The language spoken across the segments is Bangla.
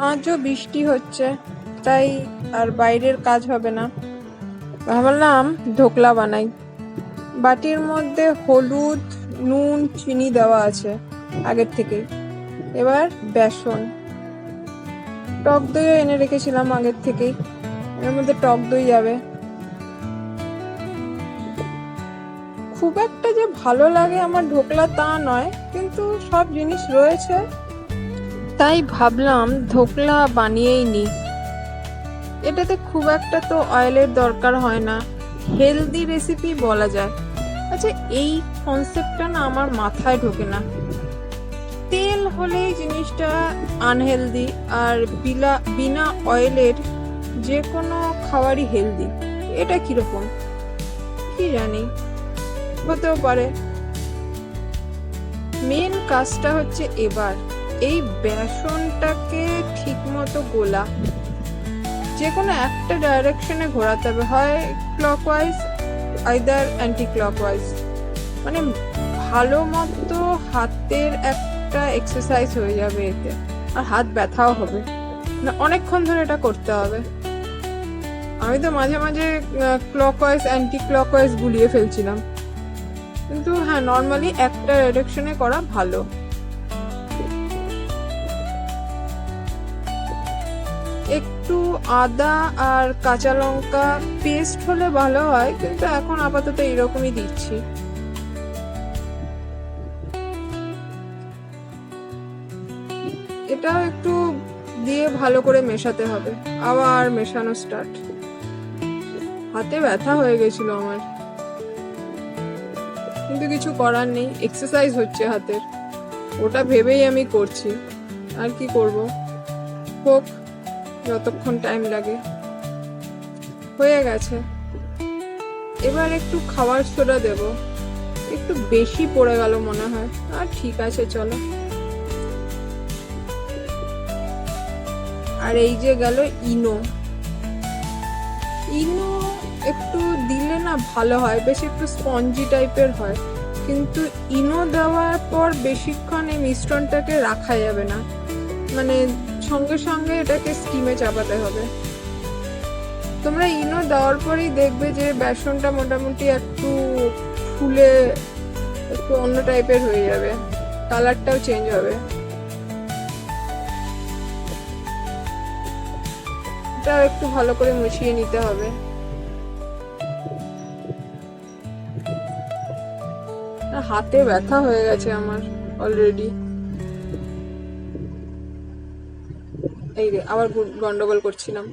আজও বৃষ্টি হচ্ছে, তাই আর বাইরের কাজ হবে না। ভাবলাম ঢোকলা বানাই। বাটির মধ্যে হলুদ, নুন, চিনি দেওয়া আছে আগের থেকে। এবার বেসন। টক দইও এনে রেখেছিলাম আগের থেকেই। এর মধ্যে টক দই যাবে। খুব একটা যে ভালো লাগে আমার ঢোকলা তা নয়, কিন্তু সব জিনিস রয়েছে। তাই ভাবলাম ধোকলা বানিয়েই নি। এটাতে খুব একটা তো অয়েলের দরকার হয় না। হেলদি রেসিপি বলা যায়। আচ্ছা এই কনসেপ্টটা না আমার মাথায় ঢোকে না। তেল হলেই জিনিসটা আনহেলদি আর বিলা, বিনা অয়েলের যে কোনো খাবারই হেলদি এটা কীরকম? কি জানি, হতেও পারে। মেন কাজটা হচ্ছে এবার। এই বেসনটাকে ঠিকমতো গোলা। যে কোনো একটা ডাইরেকশনে ঘোরাতে হবে। হয় ক্লকওয়াইজ আইদার অ্যান্টি ক্লকওয়াইজ মানে ভালো মতো হাতের একটা এক্সারসাইজ হয়ে যাবে এতে। আর হাত ব্যথাও হবে। না, অনেকক্ষণ ধরে এটা করতে হবে। আমি তো মাঝে মাঝে ক্লকওয়াইজ অ্যান্টি ক্লকওয়াইজ গুলিয়ে ফেলছিলাম। কিন্তু হ্যাঁ নর্মালি একটা ডাইরেকশনে করা ভালো। একটু আদা আর কাঁচা লঙ্কা পেস্ট হলে ভালো হয়, কিন্তু এখন আপাতত এরকমই দিচ্ছি। এটাও একটু দিয়ে ভালো করে মেশাতে হবে, আবার মেশানো স্টার্ট হাতে ব্যথা হয়ে গেছিল আমার। কিন্তু কিছু করার নেই এক্সারসাইজ হচ্ছে হাতের। ওটা ভেবেই আমি করছি। আর কি করব? হোক। যতক্ষণ টাইম লাগে। হয়ে গেছে। এবার একটু খাবার সোডা দেব। একটু বেশি পড়ে গেল মনে হয়। আর ঠিক আছে, চলো। আর এই যে গেল ইনো। ইনো একটু দিলে না ভালো হয়, বেশ একটু স্পঞ্জি টাইপের হয়। কিন্তু ইনো দেওয়ার পর বেশিক্ষণ এই মিশ্রণটাকে রাখা যাবে না। মানে সঙ্গে সঙ্গে এটাকে স্টিমে চাপাতে হবে। তোমরা ইনো দেওয়ার পরেই দেখবে যে বেসনটা মোটামুটি একটু ফুলে একটু অন্য টাইপের হয়ে যাবে। কালারটাও চেঞ্জ হবে। এটা একটু ভালো করে মিশিয়ে নিতে হবে। হাতে ব্যথা হয়ে গেছে আমার অলরেডি এই রে আবার গন্ডগোল করছিলাম।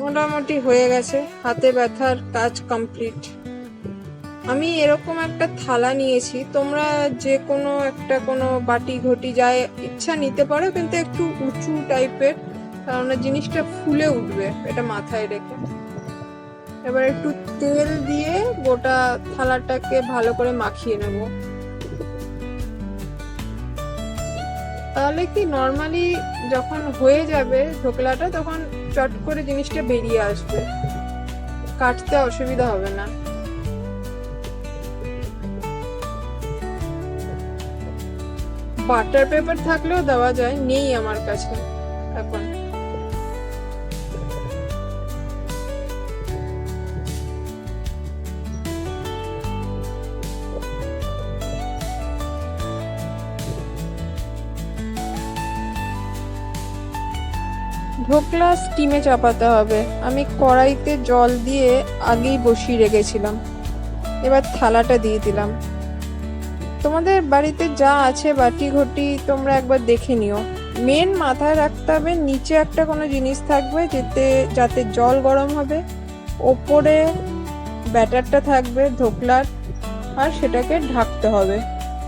মোটামুটি হয়ে গেছে, হাতে ব্যথার কাজ কমপ্লিট আমি এরকম একটা থালা নিয়েছি, তোমরা যে কোনো একটা কোনো বাটি ঘটি যায় ইচ্ছা নিতে পারো, কিন্তু একটু উঁচু টাইপের কারণ জিনিসটা ফুলে উঠবে, এটা মাথায় রেখে। এবার একটু তেল দিয়ে গোটা থালাটাকে ভালো করে মাখিয়ে নেব। তাহলে কি নর্মালি যখন হয়ে যাবে ঢোকলাটা তখন চট করে জিনিসটা বেরিয়ে আসবে। কাটতে অসুবিধা হবে না। বাটার পেপার থাকলেও দেওয়া যায়, নেই আমার কাছে এখন। ঢোকলা স্টিমে চাপাতে হবে। আমি কড়াইতে জল দিয়ে আগেই বসিয়ে রেখেছিলাম। এবার থালাটা দিয়ে দিলাম। তোমাদের বাড়িতে যা আছে বাটি ঘটি তোমরা একবার দেখে নিও। মেন মাথায় রাখতে হবে, নিচে একটা কোনো জিনিস থাকবে যেতে, যাতে জল গরম হবে। ওপরে ব্যাটারটা থাকবে ধোকলার আর সেটাকে ঢাকতে হবে।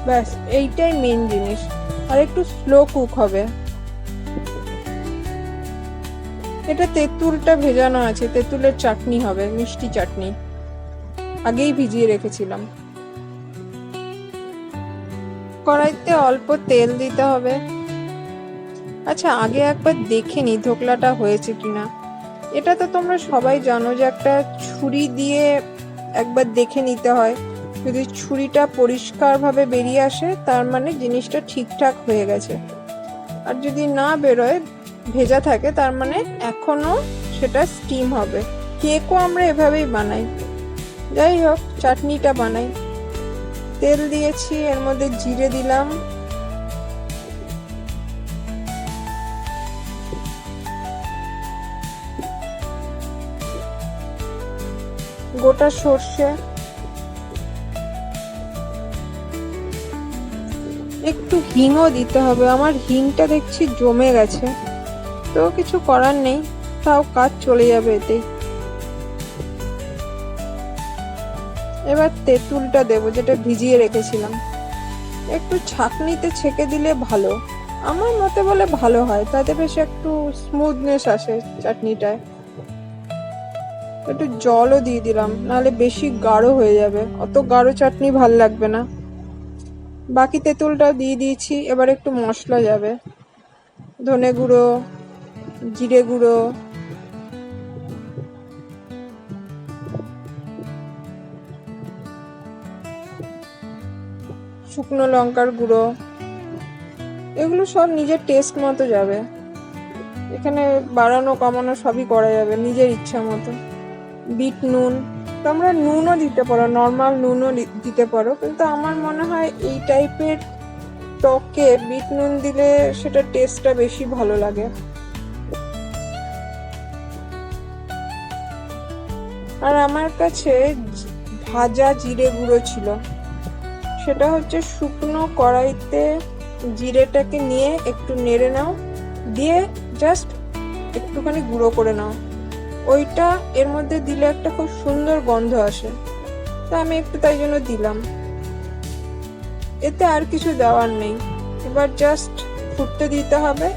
ব্যাস, এইটাই মেন জিনিস। আর একটু স্লো কুক হবে। এটা তেঁতুলটা ভেজানো আছে, তেঁতুলের চাটনি হবে, মিষ্টি চাটনি। আগেই ভিজিয়ে রেখেছিলাম। কড়াইতে অল্প তেল দিতে হবে। আচ্ছা আগে একবার দেখে নি ধোকলাটা হয়েছে কিনা। এটা তো তোমরা সবাই জানো যে একটা ছুরি দিয়ে একবার দেখে নিতে হয়। যদি ছুরিটা পরিষ্কারভাবে বেরিয়ে আসে, তার মানে জিনিসটা ঠিকঠাক হয়ে গেছে। আর যদি না বেরোয় ভেজা থাকে, তার মানে এখনও সেটা স্টিম হবে। কেকও আমরা এভাবেই বানাই। যাই হোক চাটনিটা বানাই। তেল দিয়েছি, এর মধ্যে জিরে দিলাম। গোটা সর্ষে। একটু হিংও দিতে হবে, আমার হিংটা দেখছি জমে গেছে। তো কিছু করার নেই। তাও কাজ চলে যাবে এতেই এবার তেঁতুলটা দেবো, যেটা ভিজিয়ে রেখেছিলাম। একটু ছাঁকনিতে ছেঁকে দিলে ভালো। আমার মতে বলে ভালো হয়, তাতে বেশ একটু স্মুথনেস আসে চাটনিটায়। একটু জলও দিয়ে দিলাম, নাহলে বেশি গাঢ় হয়ে যাবে। অত গাঢ় চাটনি ভালো লাগবে না। বাকি তেঁতুলটাও দিয়ে দিয়েছি, এবার একটু মশলা যাবে। ধনে গুঁড়ো জিরে গুঁড়ো। শুকনো লঙ্কার গুঁড়ো। এগুলো সব নিজের টেস্ট মতো যাবে। এখানে বাড়ানো কমানো সবই করা যাবে নিজের ইচ্ছা মতো। বিট নুন। তোমরা নুনও দিতে পারো নর্মাল নুনও দিতে পারো। কিন্তু আমার মনে হয় এই টাইপের টকে বিট নুন দিলে সেটা টেস্টটা বেশি ভালো লাগে। আর আমার কাছে ভাজা জিরে গুঁড়ো ছিল। সেটা হচ্ছে শুকনো কড়াইতে জিরেটাকে নিয়ে একটু নেড়ে নাও। দিয়ে জাস্ট একটুখানি গুঁড়ো করে নাও। ওইটা এর মধ্যে দিলে একটা খুব সুন্দর গন্ধ আসে। তা আমি একটু তাই জন্য দিলাম। এতে আর কিছু দেওয়ার নেই। এবার জাস্ট ফুটতে দিতে হবে।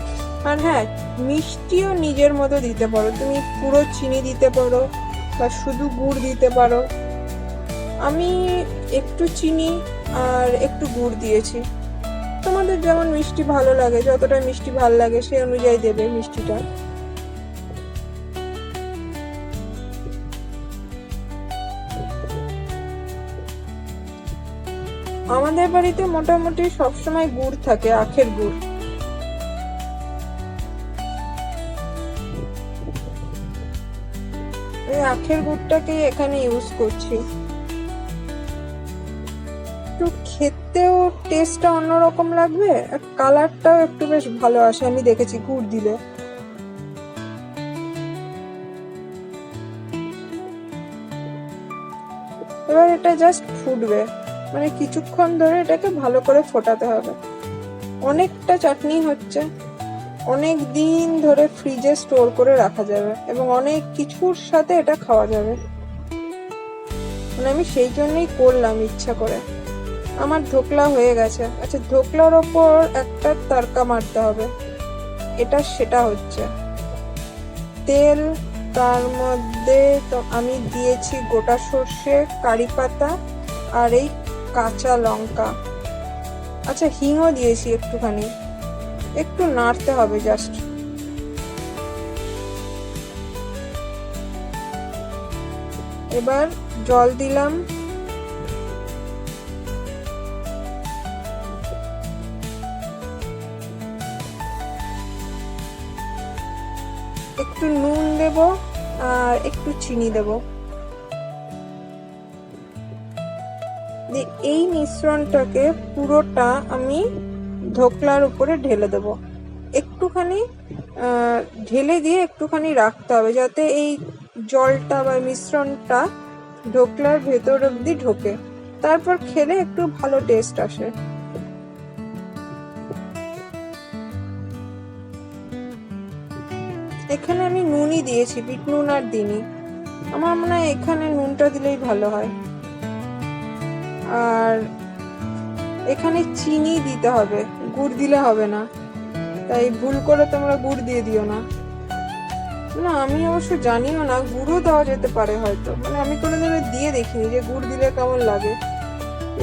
আর হ্যাঁ মিষ্টিও নিজের মতো দিতে পারো। তুমি পুরো চিনি দিতে পারো। বা শুধু গুড় দিতে পারো। আমি একটু চিনি আর একটু গুড় দিয়েছি। তোমাদের যেমন মিষ্টি ভালো লাগে, যতটা মিষ্টি ভালো লাগে সেই অনুযায়ী দেবে মিষ্টিটা। আমাদের বাড়িতে মোটামুটি সবসময় গুড় থাকে, আখের গুড়। আখের গুড়টাকে এখানে ইউজ করছি। একটু খেতেও টেস্টটা অন্যরকম লাগবে, আর কালারটাও একটু বেশ ভালো আসে। আমি দেখেছি গুড় দিলে। এবার এটা জাস্ট ফুটবে। মানে কিছুক্ষণ ধরে এটাকে ভালো করে ফোটাতে হবে। অনেকটা চাটনি হচ্ছে। অনেক দিন ধরে ফ্রিজে স্টোর করে রাখা যাবে এবং অনেক কিছুর সাথে এটা খাওয়া যাবে। মানে আমি সেই জন্যই করলাম ইচ্ছা করে। আমার ধোকলা হয়ে গেছে। আচ্ছা ধোকলার ওপর একটা তারকা মারতে হবে। এটা সেটা হচ্ছে। তেল, তার মধ্যে তো আমি দিয়েছি গোটা সর্ষে, কারি পাতা আর এই কাঁচা লঙ্কা। আচ্ছা হিংও দিয়েছি একটুখানি। একটু নাড়তে হবে জাস্ট এবার জল দিলাম। একটু নুন দেব আর একটু চিনি দেব। এই মিশ্রণটাকে পুরোটা আমি ধোকলার উপরে ঢেলে দেব। একটুখানি ঢেলে দিয়ে একটুখানি রাখতে হবে যাতে এই জলটা বা মিশ্রণটা ঢোকলার ভেতর অবধি ঢোকে। তারপর খেলে একটু ভালো টেস্ট আসে। এখানে আমি নুনই দিয়েছি, বিট নুন আর দিইনি। আমার মনে হয় এখানে নুনটা দিলেই ভালো হয়। আর এখানে চিনি দিতে হবে, গুড় দিলে হবে না। তাই ভুল করে তোমরা গুড় দিয়ে দিও না। না, আমি অবশ্য জানিও না, গুড়ও দেওয়া যেতে পারে হয়তো। মানে আমি কোনো কোনোদিনও দিয়ে দেখিনি যে গুড় দিলে কেমন লাগে।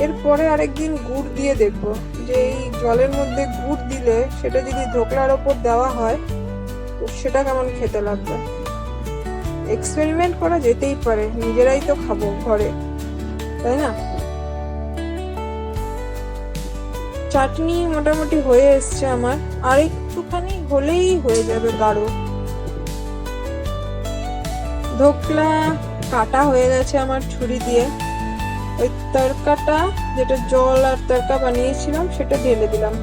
এরপরে আরেকদিন গুড় দিয়ে দেখব যে এই জলের মধ্যে গুড় দিলে সেটা যদি ধোকলার ওপর দেওয়া হয়, তো সেটা কেমন খেতে লাগবে? এক্সপেরিমেন্ট করা যেতেই পারে, নিজেরাই তো খাব ঘরে। তাই না? চাটনি মোটামুটি হয়ে এসছে আমার, আর একটুখানি হলেই হয়ে যাবে গাঢ়। ধোকলা কাটা হয়ে গেছে আমার ছুরি দিয়ে। ওই তরকাটা, যেটা জল আর তরকা বানিয়েছিলাম, সেটা ঢেলে দিলাম।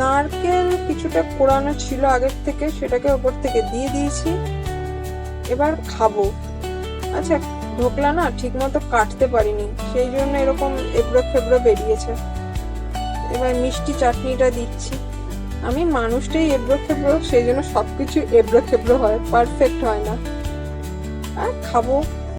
নারকেল কিছুটা কোরানো ছিল আগের থেকে, সেটাকে ওপর থেকে দিয়ে দিয়েছি। এবার খাব। আচ্ছা ঢোকলা না ঠিক মতো কাটতে পারিনি, সেই জন্য এরকম এবড়ো খেবড়ো বেরিয়েছে। এবার মিষ্টি চাটনিটা দিচ্ছি। আমি মানুষটাই এবড়ো খেবড়ো, সেই জন্য সবকিছু এবড়ো খেবড়ো হয় পারফেক্ট হয় না। আর খাব।